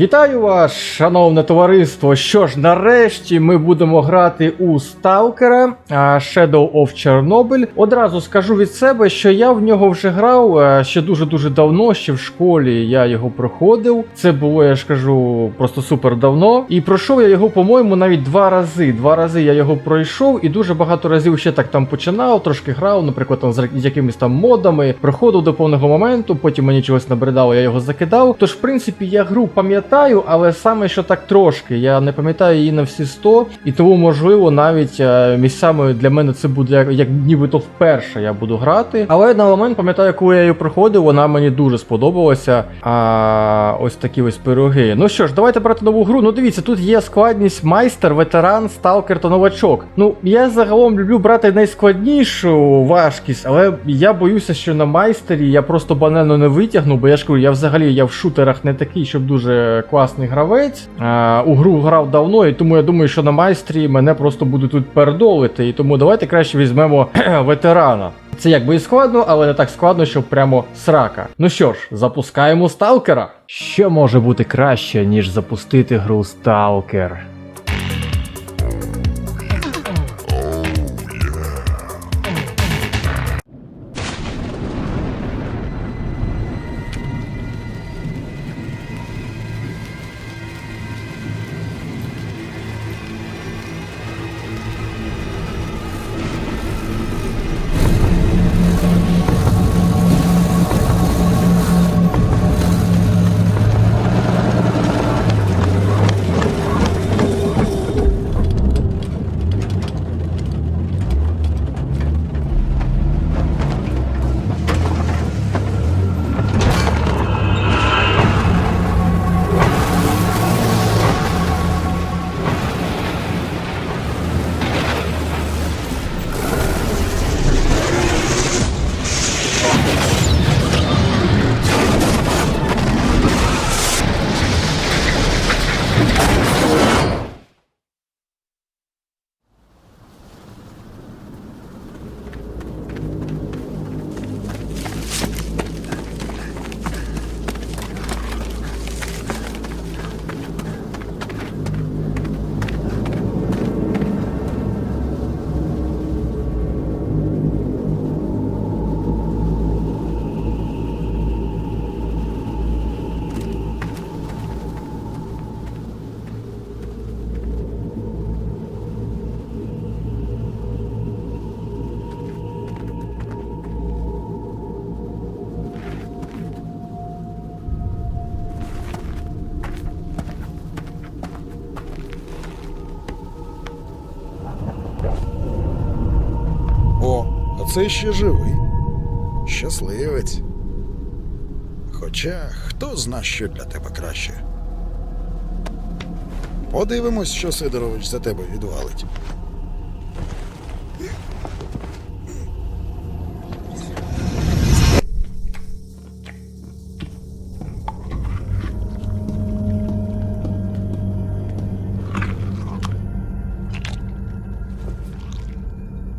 Вітаю вас, шановне товариство. Що ж, нарешті ми будемо грати у Сталкера Shadow of Chernobyl. Одразу скажу від себе, що я в нього вже грав ще дуже-дуже давно, ще в школі я його проходив. Це було, я ж кажу, просто супер давно. І пройшов я його, по-моєму, навіть два рази. Два рази я його пройшов і дуже багато разів ще так там починав, трошки грав, наприклад, там з якимись там модами, проходив до повного моменту, потім мені чогось набридало, я його закидав. Тож, в принципі, я гру пам'ятаю, але саме що так трошки. Я не пам'ятаю її на всі 100, і тому, можливо, навіть е, місцями для мене це буде як нібито вперше я буду грати. Але на момент пам'ятаю, коли я її проходив, вона мені дуже сподобалася. А ось такі ось пироги. Ну що ж, давайте брати нову гру. Ну дивіться, тут є складність майстер, ветеран, сталкер та новачок. Ну, я загалом люблю брати найскладнішу важкість, але я боюся, що на майстері я просто банально не витягну, бо я ж кажу, я взагалі я в шутерах не такий, щоб дуже класний гравець. А, у гру грав давно, і тому я думаю, що на майстрі мене просто будуть тут передолити. І тому давайте краще візьмемо ветерана. Це якби і складно, але не так складно, щоб прямо срака. Ну що ж, запускаємо сталкера. Що може бути краще, ніж запустити гру сталкер? О, а це ще живий. Щасливець. Хоча хто зна, що для тебе краще. Подивимось, що Сидорович за тебе відвалить.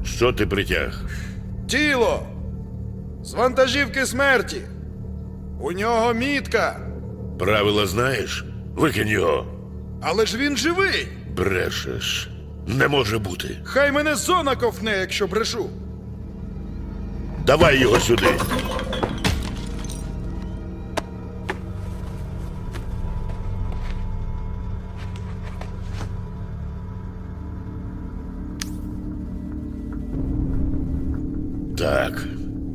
Що ти притяг? Тіло! З вантажівки смерті! У нього мітка! Правила знаєш? Викинь його. Але ж він живий! Брешеш. Не може бути. Хай мене зона ковтне, якщо брешу! Давай його сюди. Так,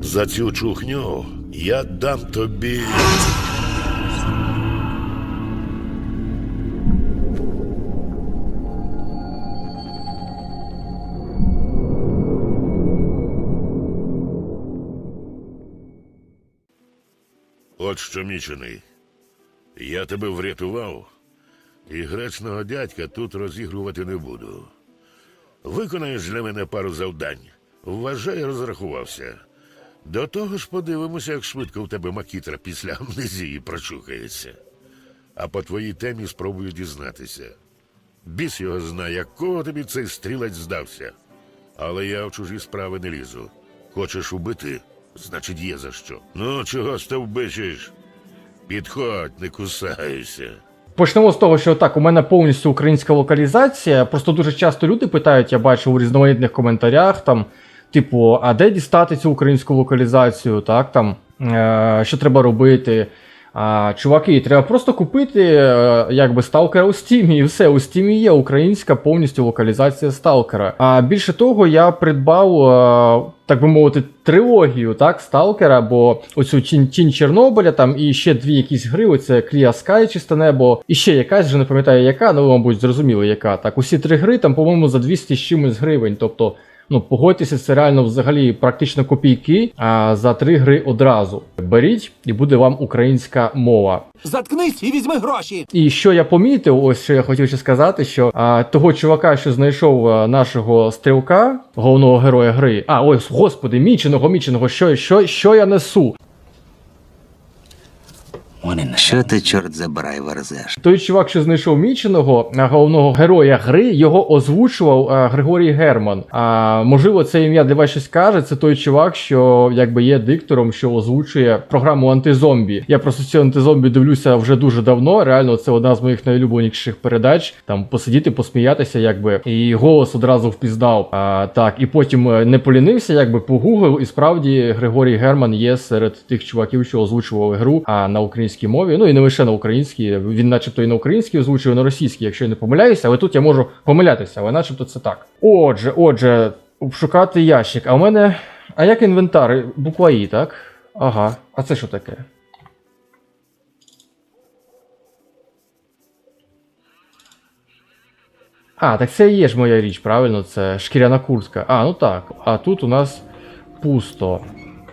за цю чухню я дам тобі. От що мічений. Я тебе врятував, і гречного дядька тут розігрувати не буду. Виконаєш для мене пару завдань. Вважай, розрахувався. До того ж подивимося, як швидко в тебе макітра після амнезії прочухається. А по твоїй темі спробую дізнатися. Біс його знає, якого тобі цей стрілець здався. Але я в чужі справи не лізу. Хочеш убити? Значить, є за що. Ну, чого стовбичиш? Підходь, не кусайся. Почнемо з того, що так, у мене повністю українська локалізація. Просто дуже часто люди питають, я бачу у різноманітних коментарях, там, типу, а де дістати цю українську локалізацію, так, там, е, що треба робити. А, чуваки, треба просто купити е, якби сталкера у Стімі, і все. У Стімі є українська повністю локалізація сталкера. А більше того, я придбав, е, так би мовити, трилогію так, сталкера, бо оцю Тінь, Чорнобиля, там і ще дві якісь гри, оце Clear Sky, чисте небо, і ще якась, вже не пам'ятаю яка, ну, мабуть, зрозуміло, яка. Так, усі три гри там, по-моєму, за 200 з чимось гривень. Тобто. Ну, погодьтеся, це реально взагалі практично копійки а, за три гри одразу. Беріть, і буде вам українська мова. Заткнись і візьми гроші. І що я помітив, ось що я хотів ще сказати, що а, того чувака, що знайшов нашого стрілка, головного героя гри. А, ось, господи, міченого, міченого, що, що, що я несу? Що ти, чорт забирай, верзеш? Той чувак, що знайшов міченого, головного героя гри, його озвучував а, Григорій Герман. А можливо, це ім'я для вас щось каже. Це той чувак, що якби є диктором, що озвучує програму антизомбі. Я просто цю антизомбі дивлюся вже дуже давно. Реально, це одна з моїх найулюбленіших передач. Там посидіти, посміятися, якби і голос одразу впізнав. А, так, і потім е, не полінився, якби погуглив, і справді Григорій Герман є серед тих чуваків, що озвучували гру а на українській мові. Ну і не лише на українській. Він, начебто, і на українській озвучує, і на російській, якщо я не помиляюся, але тут я можу помилятися, але начебто це так. Отже, отже, шукати ящик. А у мене. А як інвентар? Буква І, так? Ага. А це що таке? А, так це і є ж моя річ, правильно? Це шкіряна куртка. А, ну так. А тут у нас пусто.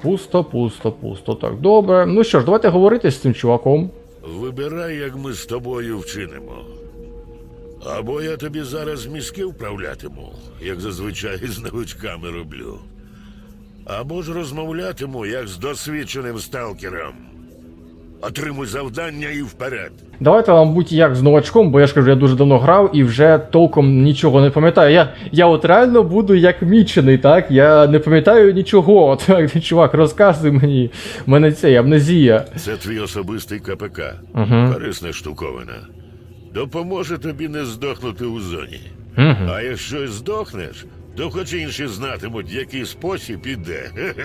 Пусто, пусто, пусто. Так, добре. Ну що ж, давайте говорити з цим чуваком. Вибирай, як ми з тобою вчинимо. Або я тобі зараз мізки вправлятиму, як зазвичай з новичками роблю. Або ж розмовлятиму, як з досвідченим сталкером. Отримуй завдання і вперед. Давайте, мабуть, як з новачком, бо я ж кажу, я дуже давно грав і вже толком нічого не пам'ятаю. Я, я от реально буду як мічений, так? Я не пам'ятаю нічого. Так, чувак, розказуй мені. У мене це амнезія. Це твій особистий КПК. Угу. Корисна штуковина. Допоможе тобі не здохнути у зоні. Угу. А якщо здохнеш, то хоч інші знатимуть, який спосіб іде.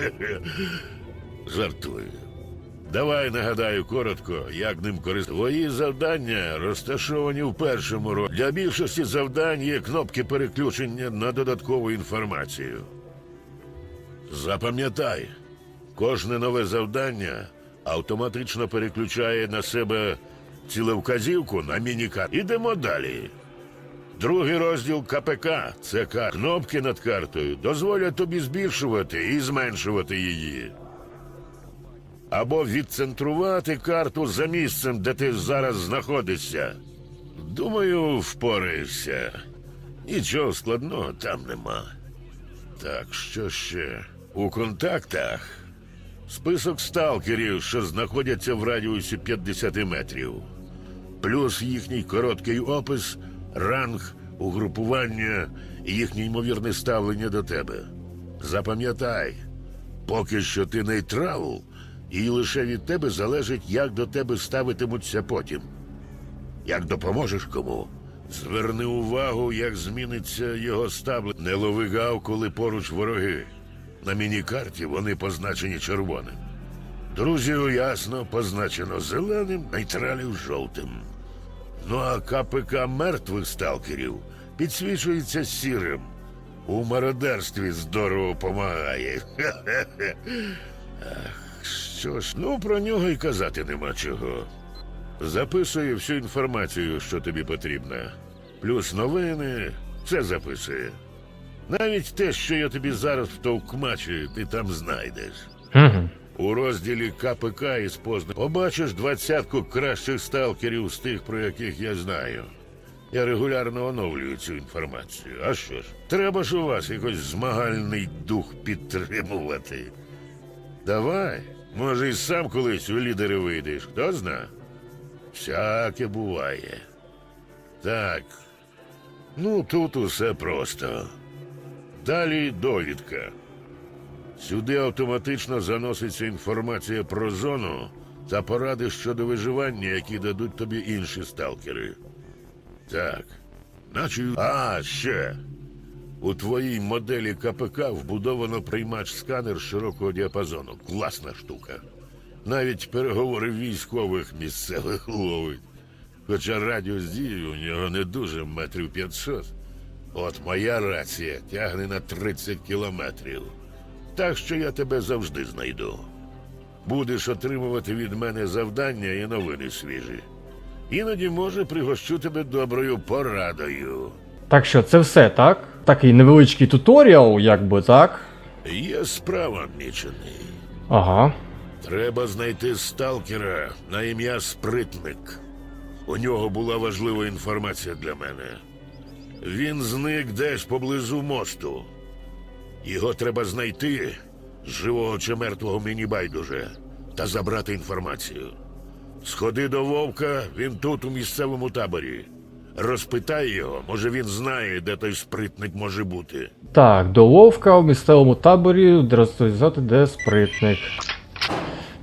Жартую. Давай нагадаю коротко, як ним користуватися. Твої завдання розташовані в першому році. Для більшості завдань є кнопки переключення на додаткову інформацію. Запам'ятай, кожне нове завдання автоматично переключає на себе цілевказівку на мінікарт. Ідемо далі. Другий розділ КПК це кнопки над картою дозволять тобі збільшувати і зменшувати її. Або відцентрувати карту за місцем, де ти зараз знаходишся. Думаю, впораєшся. Нічого складного там нема. Так, що ще? У контактах список сталкерів, що знаходяться в радіусі 50 метрів, плюс їхній короткий опис, ранг, угрупування і їхнє ймовірне ставлення до тебе. Запам'ятай, поки що ти нейтрал, і лише від тебе залежить, як до тебе ставитимуться потім. Як допоможеш кому, зверни увагу, як зміниться його ставлення. Не лови гав, коли поруч вороги. На мінікарті вони позначені червоним. Друзів ясно позначено зеленим, нейтралів жовтим. Ну а КПК мертвих сталкерів підсвічується сірим. У мародерстві здорово помагає. Ах, що ж, ну про нього й казати нема чого. Записує всю інформацію, що тобі потрібна. Плюс новини, все записує. Навіть те, що я тобі зараз втовкмачую, ти там знайдеш. Угу. У розділі КПК із позна побачиш двадцятку кращих сталкерів з тих, про яких я знаю. Я регулярно оновлюю цю інформацію. А що ж, треба ж у вас якось змагальний дух підтримувати. Давай, може, і сам колись у лідери вийдеш, хто зна? Всяке буває. Так. Ну, тут усе просто. Далі довідка. Сюди автоматично заноситься інформація про зону та поради щодо виживання, які дадуть тобі інші сталкери. Так, наче. А, ще. У твоїй моделі КПК вбудовано приймач-сканер широкого діапазону. Класна штука. Навіть переговори військових місцевих ловить. Хоча радіус дії у нього не дуже метрів 500. От моя рація тягне на 30 кілометрів. Так що я тебе завжди знайду. Будеш отримувати від мене завдання і новини свіжі. Іноді, може, пригощу тебе доброю порадою. Так що, це все, так? Такий невеличкий туторіал, якби так. Є справа, мічений. Ага. Треба знайти сталкера на ім'я Спритник. У нього була важлива інформація для мене. Він зник десь поблизу мосту. Його треба знайти, живого чи мертвого мені байдуже, та забрати інформацію. Сходи до вовка, він тут, у місцевому таборі. Розпитай його, може він знає, де той спритник може бути. Так, до Вовка в місцевому таборі розповідати, де спритник.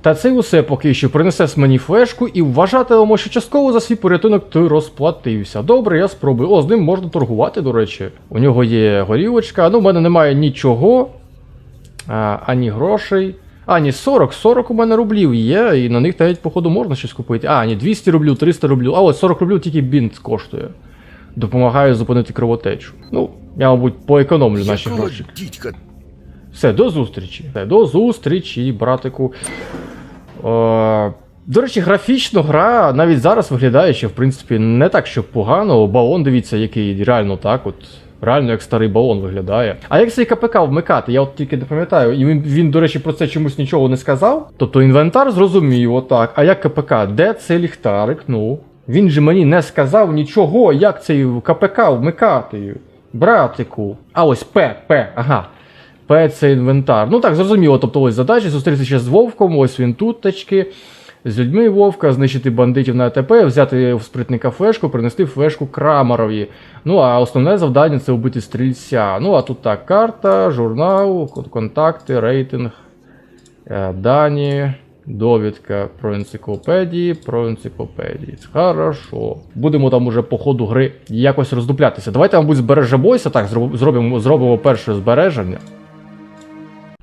Та це й усе поки що принесе мені флешку і вважатимемо, що частково за свій порятунок ти розплатився. Добре, я спробую. О, з ним можна торгувати, до речі. У нього є горілочка. Ну, в мене немає нічого. А, ані грошей. А, ні, 40, 40 у мене рублів є, і на них навіть, походу, можна щось купити. А, ні, 200 рублів, 300 рублів. А от 40 рублів тільки бінт коштує. Допомагає зупинити кровотечу. Ну, я, мабуть, поекономлю наші гроші. Все, до зустрічі. Все, до зустрічі, братику. Е, до речі, графічно гра навіть зараз виглядає, що в принципі не так, що погано. Балон, дивіться, який реально так, от. Реально як старий балон виглядає. А як цей КПК вмикати? Я от тільки не пам'ятаю. І він, він, до речі, про це чомусь нічого не сказав. Тобто інвентар зрозумів, отак. А як КПК? Де цей ліхтарик? Ну. Він же мені не сказав нічого, як цей КПК вмикати. Братику. А ось П, П, ага. П це інвентар. Ну так, зрозуміло. Тобто ось задачі зустрітися ще з Вовком, ось він тут тачки. З людьми Вовка, знищити бандитів на АТП, взяти в спритника флешку, принести флешку Крамарові. Ну а основне завдання це вбити стрільця. Ну а тут так, карта, журнал, контакти, рейтинг, е, дані, довідка про енциклопедії, про енциклопедії. Хорошо. Будемо там уже по ходу гри якось роздуплятися. Давайте, мабуть, збережемося. Так, зробимо, зробимо перше збереження.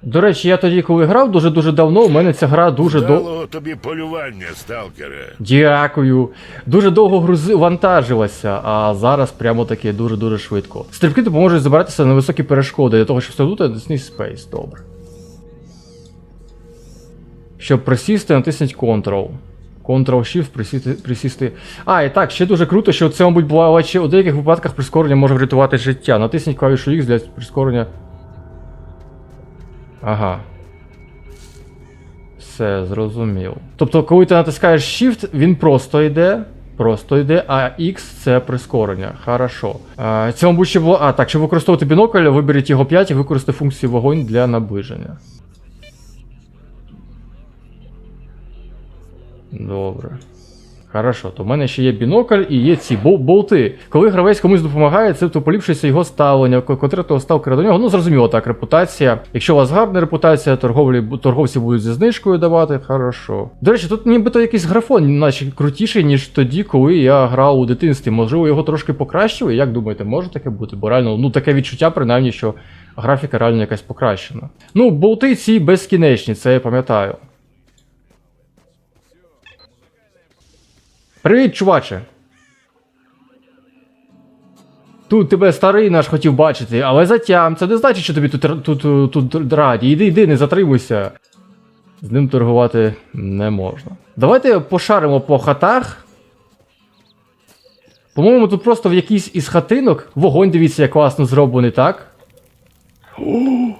До речі, я тоді, коли грав дуже-дуже давно, у мене ця гра дуже довго. Тобі полювання, сталкере. Дякую. Дуже довго грузи вантажилася, а зараз прямо таки дуже-дуже швидко. Стрибки допоможуть забиратися на високі перешкоди для того, щоб встигнути натисніть Space. Добре. Щоб присісти, натисніть Ctrl. Ctrl-Shift, присісти, присісти. А, і так, ще дуже круто, що це, мабуть, буває у деяких випадках прискорення може врятувати життя. Натисніть клавішу X для прискорення. Ага. Все, зрозумів. Тобто, коли ти натискаєш Shift, він просто йде. Просто йде, а X це прискорення. Хорошо. А, це, мабуть, ще було. А, так, щоб використовувати бінокль, виберіть його 5 і використати функцію вогонь для наближення. Добре. Хорошо, то в мене ще є бінокль і є ці болти. Коли гравець комусь допомагає, це то поліпшується його ставлення, ко- конкретного ставкера до нього. Ну, зрозуміло, так, репутація. Якщо у вас гарна репутація, торговлі, торговці будуть зі знижкою давати. Хорошо. До речі, тут нібито якийсь графон, наче крутіший, ніж тоді, коли я грав у дитинстві. Можливо, його трошки покращили. Як думаєте, може таке бути? Бо реально, ну таке відчуття, принаймні, що графіка реально якась покращена. Ну, болти ці безкінечні, це я пам'ятаю. Привіт, чуваче. Тут тебе старий наш хотів бачити, але затям. Це не значить, що тобі тут, тут, тут, тут раді. Іди, йди, не затримуйся. З ним торгувати не можна. Давайте пошаримо по хатах. По-моєму, тут просто в якійсь із хатинок вогонь, дивіться, як класно зроблений, так?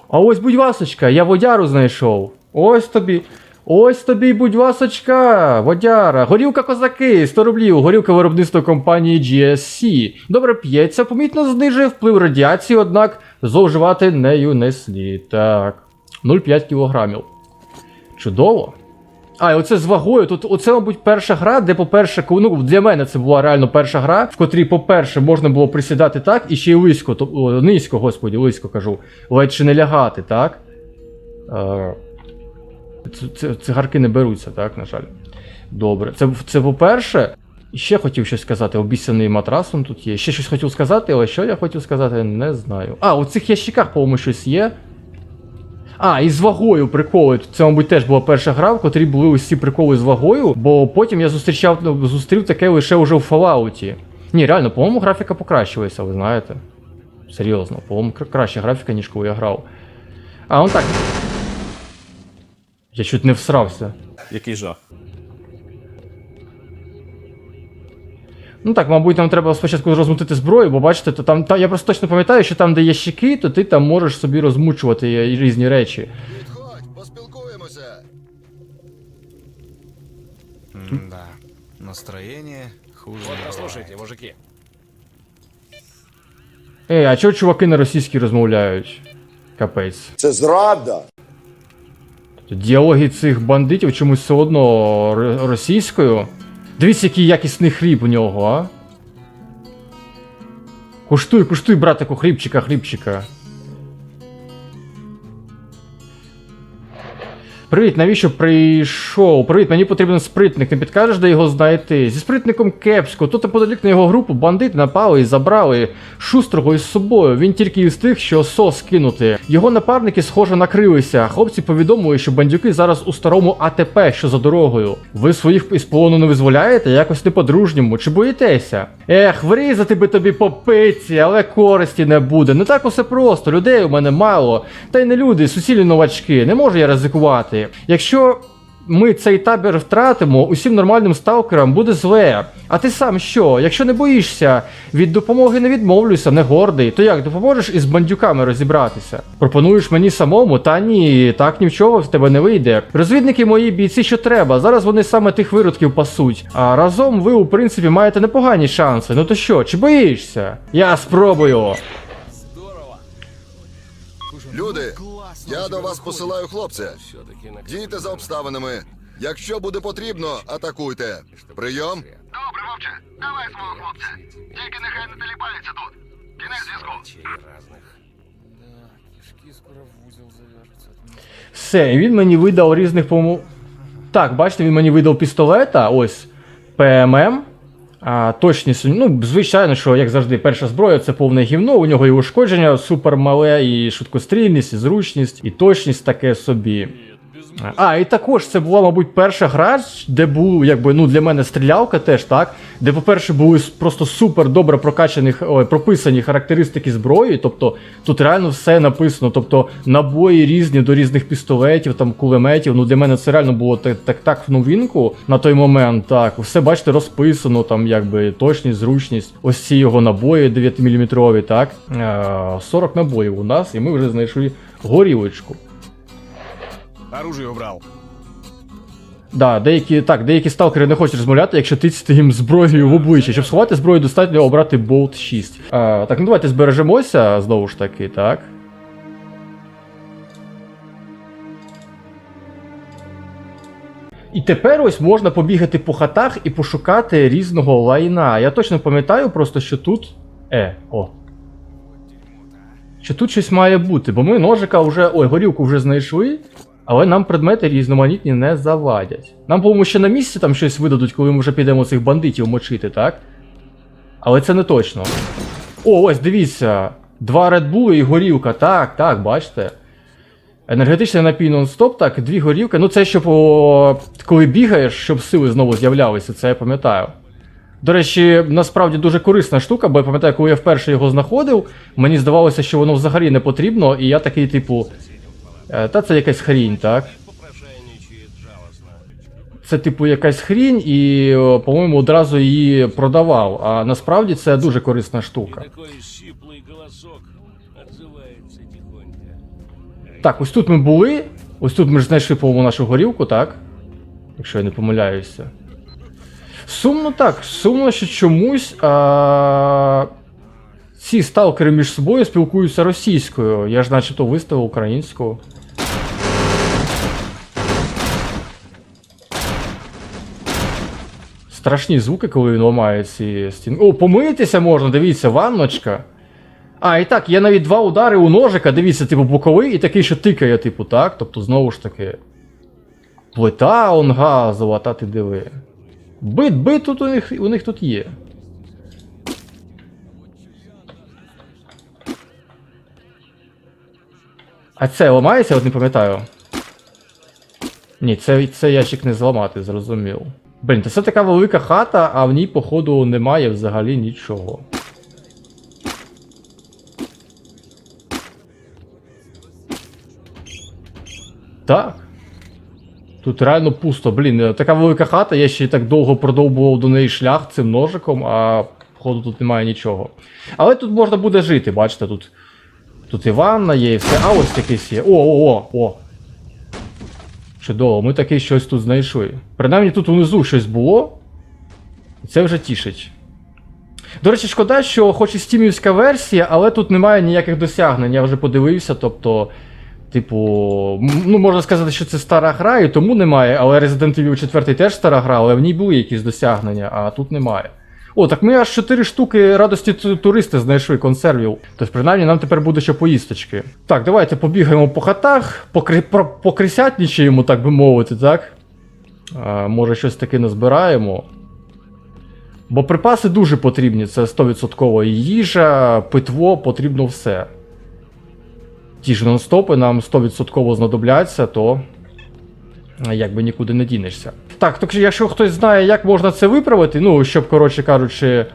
А ось будь ласочка, я водяру знайшов. Ось тобі. Ось тобі, будь ласочка, водяра. Горілка козаки, 100 рублів. Горілка виробництва компанії GSC. Добре п'ється, помітно знижує вплив радіації, однак зловживати нею не слід. Так. 0,5 кілограмів. Чудово. А, і оце з вагою. Тут оце, мабуть, перша гра, де, по-перше, ну, для мене це була реально перша гра, в котрій, по-перше, можна було присідати так, і ще й близько, то, низько, господі, близько кажу, ледь чи не лягати, так? Е, цигарки не беруться, так, на жаль. Добре. Це, це по-перше. Ще хотів щось сказати. Обіцяний матрас он тут є. Ще щось хотів сказати, але що я хотів сказати, не знаю. А, у цих ящиках, по-моєму, щось є. А, і з вагою приколи. Це, мабуть, теж була перша гра, в котрій були усі приколи з вагою, бо потім я зустрічав, ну, зустрів таке лише вже в Fallout. Ні, реально, по-моєму, графіка покращилася, ви знаєте. Серйозно, по-моєму, краща графіка, ніж коли я грав. А он так. Я чуть не всрався. Який жах. Ну так, мабуть, нам треба спочатку розмутити зброю, бо бачите, то там, та, я просто точно пам'ятаю, що там, де є щики, то ти там можеш собі розмучувати різні речі. Підходь, поспілкуємося. Да. Настроение хуже. Послушайте, мужики. Ей, а чого чуваки на російській розмовляють? Капець. Це зрада. Діалоги цих бандитів чомусь все одно російською. Дивіться, який якісний хліб у нього, а? Куштуй, куштуй, братику, хлібчика, хлібчика. Привіт, навіщо прийшов? Привіт, мені потрібен спритник. Не підкажеш, де його знайти? Зі спритником кепсько. Тут неподалік на його групу бандити напали і забрали шустрого із собою. Він тільки із тих, що сос кинути. Його напарники, схоже, накрилися. Хлопці повідомили, що бандюки зараз у старому АТП, що за дорогою. Ви своїх із полону не визволяєте? Якось не по-дружньому. Чи боїтеся? Ех, врізати би тобі по пиці, але користі не буде. Не так усе просто. Людей у мене мало. Та й не люди, суцільні новачки. Не можу я ризикувати. Якщо ми цей табір втратимо, усім нормальним сталкерам буде зле. А ти сам що? Якщо не боїшся, від допомоги не відмовлюся, не гордий, то як допоможеш із бандюками розібратися? Пропонуєш мені самому? Та ні, так ні в тебе не вийде. Розвідники мої бійці, що треба. Зараз вони саме тих виродків пасуть. А разом ви, у принципі, маєте непогані шанси. Ну то що, чи боїшся? Я спробую. Люди, я до вас посилаю хлопця. Дійте за обставинами. Якщо буде потрібно, атакуйте. Прийом. Добре, вовче, давай свого хлопця. Тільки нехай не теліпається тут. Кінець зв'язку. Все, він мені видав різних по Так, бачите, він мені видав пістолета, ось ПММ. А, точність, ну, звичайно, що, як завжди, перша зброя це повне гівно, у нього і ушкодження супермале, і швидкострільність, і зручність, і точність таке собі. А, і також це була, мабуть, перша гра, де був, якби, ну, для мене стрілялка теж, так? Де, по-перше, були просто супер добре прокачані, ой, прописані характеристики зброї. Тобто тут реально все написано. Тобто набої різні до різних пістолетів, там кулеметів. Ну, для мене це реально було так, так, так в новинку на той момент. Так, все, бачите, розписано, там, якби точність, зручність. Ось ці його набої 9-мм, так? Е, 40 набоїв у нас, і ми вже знайшли горілочку. Оружие убрал. Да, деякі так, деякі сталкери не хочуть розмовляти, якщо тицяти їм зброєю в обличчя. Щоб сховати зброю, достатньо обрати болт 6. А, так, ну давайте збережемося знову ж таки, так. І тепер ось можна побігати по хатах і пошукати різного лайна. Я точно пам'ятаю просто, що тут. Е, о. Що тут щось має бути, бо ми ножика вже. Ой, горілку вже знайшли. Але нам предмети різноманітні не завадять. Нам, по-моєму, ще на місці там щось видадуть, коли ми вже підемо цих бандитів мочити, так? Але це не точно. О, ось дивіться. Два Bull і горілка. Так, так, бачите. Енергетичний напій нон-стоп, так, дві горілки. Ну, це щоб о, коли бігаєш, щоб сили знову з'являлися, це я пам'ятаю. До речі, насправді дуже корисна штука, бо я пам'ятаю, коли я вперше його знаходив, мені здавалося, що воно взагалі не потрібно, і я такий, типу. Е, Та це якась хрінь, так? Це, типу, якась хрінь, і, по-моєму, одразу її продавав. А насправді це дуже корисна штука. Так, ось тут ми були. Ось тут ми ж знайшли, по-моєму, нашу горілку, так? Якщо я не помиляюся. Сумно так, сумно, що чомусь. А... Ці сталкери між собою спілкуються російською. Я ж начебто виставив українською. Страшні звуки, коли він ламає ці стіни. О, помитися можна, дивіться, ванночка. А, і так, є навіть два удари у ножика, дивіться, типу, боковий і такий, що тикає, типу, так? Тобто, знову ж таки. Плита он газова, та ти диви. Бит, бит тут у них, у них тут є. А це ламається, от не пам'ятаю. Ні, це, це ящик не зламати, зрозумів. Блін, це така велика хата, а в ній, походу, немає взагалі нічого. Так. Тут реально пусто, блін, е, така велика хата, я ще так довго продовбував до неї шлях цим ножиком, а походу тут немає нічого. Але тут можна буде жити, бачите, тут. Тут і ванна є, і все. А ось якийсь є. О, о, о, о. Чудово, ми таки щось тут знайшли. Принаймні тут внизу щось було. І це вже тішить. До речі, шкода, що хоч і стімівська версія, але тут немає ніяких досягнень. Я вже подивився, тобто. Типу, ну можна сказати, що це стара гра, і тому немає, але Resident Evil 4 теж стара гра, але в ній були якісь досягнення, а тут немає. О, так ми аж 4 штуки радості туристи знайшли консервів. Тобто, принаймні, нам тепер буде ще поїсточки. Так, давайте побігаємо по хатах, покри... покрисятнічаємо, так би мовити, так? А, може, щось таке назбираємо. Бо припаси дуже потрібні, це 100% їжа, питво, потрібно все. Ті ж нон-стопи нам 100% знадобляться, то е, якби нікуди не дінешся. Так, так якщо хтось знає, як можна це виправити, ну, щоб, коротше кажучи,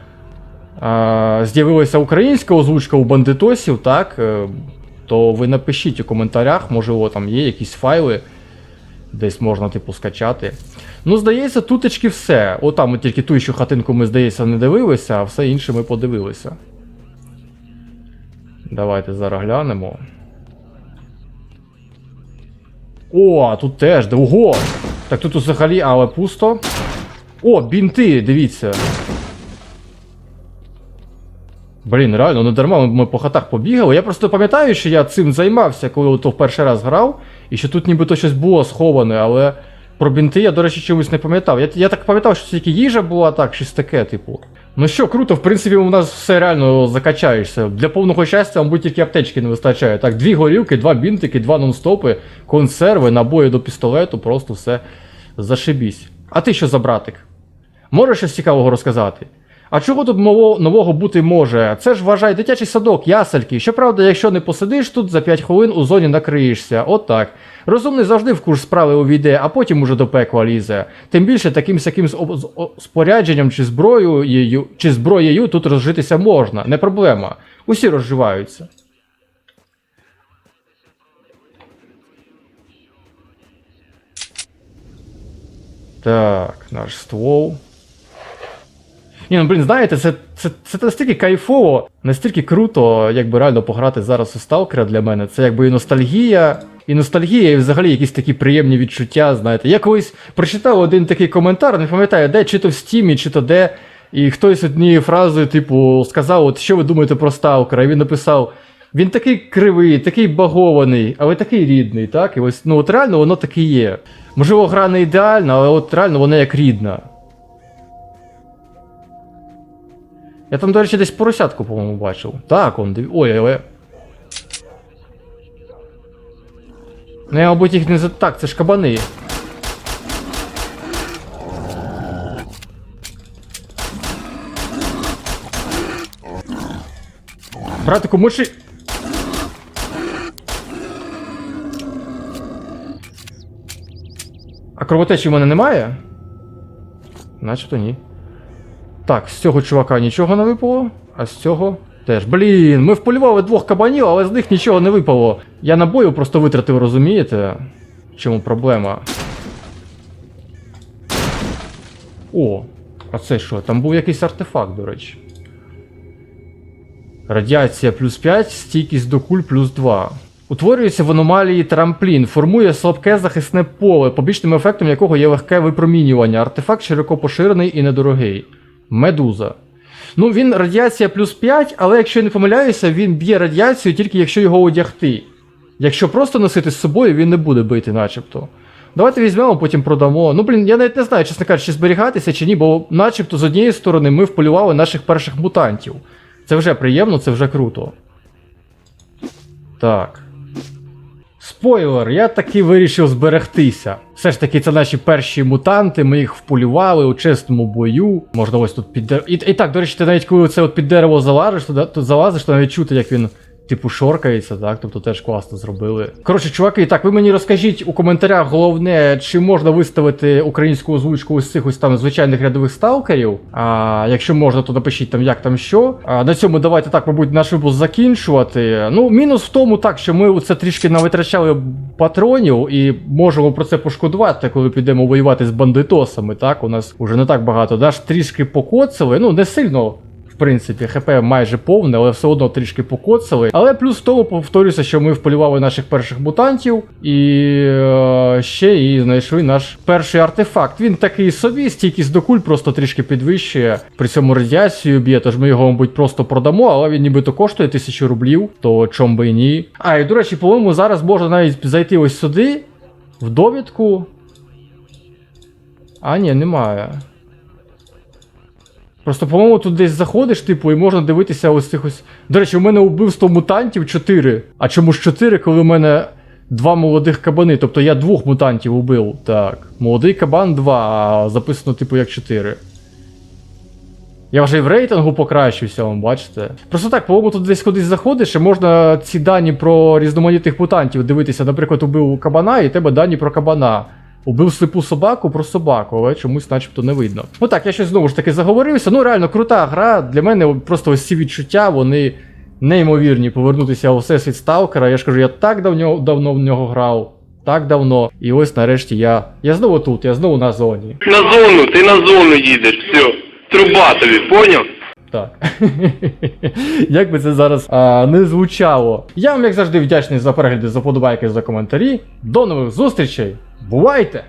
з'явилася українська озвучка у бандитосів, так, е, то ви напишіть у коментарях, можливо, там є якісь файли, десь можна, типу, скачати. Ну, здається, тутечки все. О, там от тільки ту що хатинку ми, здається, не дивилися, а все інше ми подивилися. Давайте зараз глянемо. О, тут теж, ого! Так тут взагалі, але пусто. О, бінти, дивіться. Блін, реально, не дарма ми, по хатах побігали. Я просто пам'ятаю, що я цим займався, коли то в перший раз грав, і що тут нібито щось було сховане, але про бінти я, до речі, чомусь не пам'ятав. Я, я так пам'ятав, що тільки їжа була так, щось таке, типу. Ну що, круто, в принципі, у нас все реально закачаєшся. Для повного щастя, мабуть, тільки аптечки не вистачає. Так, дві горілки, два бінтики, два нон-стопи, консерви, набої до пістолету, просто все зашибісь. А ти що за братик? Можеш щось цікавого розказати? А чого тут ново- нового бути може? Це ж вважай дитячий садок, ясельки. Щоправда, якщо не посидиш тут, за 5 хвилин у зоні накриєшся. От так. Розумний завжди в курс справи увійде, а потім уже до пекла лізе. Тим більше таким о- спорядженням чи зброєю, чи зброєю тут розжитися можна, не проблема. Усі розживаються. Так, наш ствол. Ні, ну блін, знаєте, це, це, це настільки кайфово, настільки круто, якби реально пограти зараз у Сталкера для мене. Це якби і ностальгія, і ностальгія, і взагалі якісь такі приємні відчуття, знаєте. Я колись прочитав один такий коментар, не пам'ятаю, де, чи то в стімі, чи то де. І хтось однією фразою, типу, сказав, от що ви думаєте про Сталкера? І він написав: він такий кривий, такий багований, але такий рідний, так? І ось, ну от реально воно таке є. Можливо, гра не ідеальна, але от реально вона як рідна. Я там, до речі, десь поросятку, по-моєму, бачив. Так, он див... Ой, але. Ну, я, мабуть, їх не за. Так, це ж кабани. Братику, миші. А кровотечі в мене немає? Начебто ні. Так, з цього чувака нічого не випало, а з цього теж. Блін, ми вполювали двох кабанів, але з них нічого не випало. Я набою просто витратив, розумієте? Чому проблема? О, а це що? Там був якийсь артефакт, до речі. Радіація плюс 5, стійкість до куль плюс 2. Утворюється в аномалії трамплін, формує слабке захисне поле, побічним ефектом якого є легке випромінювання. Артефакт широко поширений і недорогий. Медуза. Ну, він радіація плюс 5, але якщо я не помиляюся, він б'є радіацію тільки якщо його одягти. Якщо просто носити з собою, він не буде бити, начебто. Давайте візьмемо, потім продамо. Ну, блін, я навіть не знаю, чесно кажучи, чи зберігатися чи ні, бо начебто з однієї сторони ми вполювали наших перших мутантів. Це вже приємно, це вже круто. Так. Спойлер, я таки вирішив зберегтися. Все ж таки, це наші перші мутанти, ми їх вполювали у чесному бою. Можна ось тут під дерево. І, і так, до речі, ти навіть коли це от під дерево залазиш, то, то залазиш, то навіть чути, як він. Типу шоркається, так? Тобто теж класно зробили. Коротше, чуваки, так, ви мені розкажіть у коментарях головне, чи можна виставити українську озвучку ось цих ось там звичайних рядових сталкерів. А якщо можна, то напишіть там, як там що. А на цьому давайте так, мабуть, наш випуск закінчувати. Ну, мінус в тому, так, що ми це трішки навитрачали патронів і можемо про це пошкодувати, коли підемо воювати з бандитосами. Так, у нас уже не так багато. Даш трішки покоцали, ну не сильно. Принципі, ХП майже повне, але все одно трішки покоцали. Але плюс в тому повторюся, що ми вполювали наших перших мутантів і е, ще і знайшли наш перший артефакт. Він такий собі, стійкість до куль просто трішки підвищує. При цьому радіацію б'є, тож ми його, мабуть, просто продамо, але він нібито коштує тисячу рублів, то чом би і ні. А, і до речі, по-моєму, зараз можна навіть зайти ось сюди, в довідку. А, ні, немає. Просто, по-моєму, тут десь заходиш, типу, і можна дивитися ось цих ось. До речі, у мене убивство мутантів 4. А чому ж 4, коли у мене два молодих кабани? Тобто я двох мутантів убив. Так. Молодий кабан 2, а записано, типу, як 4. Я вже і в рейтингу покращився, вам бачите. Просто так, по-моєму, тут десь кудись заходиш, і можна ці дані про різноманітних мутантів дивитися. Наприклад, убив кабана, і тебе дані про кабана. Убив сліпу собаку про собаку, але чомусь начебто не видно. Ну так, я щось знову ж таки заговорився. Ну реально крута гра. Для мене просто ось ці відчуття, вони неймовірні. Повернутися у всесвіт Сталкера. Я ж кажу, я так давно, давно в нього грав. Так давно. І ось нарешті я. Я знову тут, я знову на зоні. На зону, ти на зону їдеш, все. Труба тобі, поняв? Так. як би це зараз а, не звучало. Я вам, як завжди, вдячний за перегляди, за подобайки, за коментарі. До нових зустрічей. Бувайте!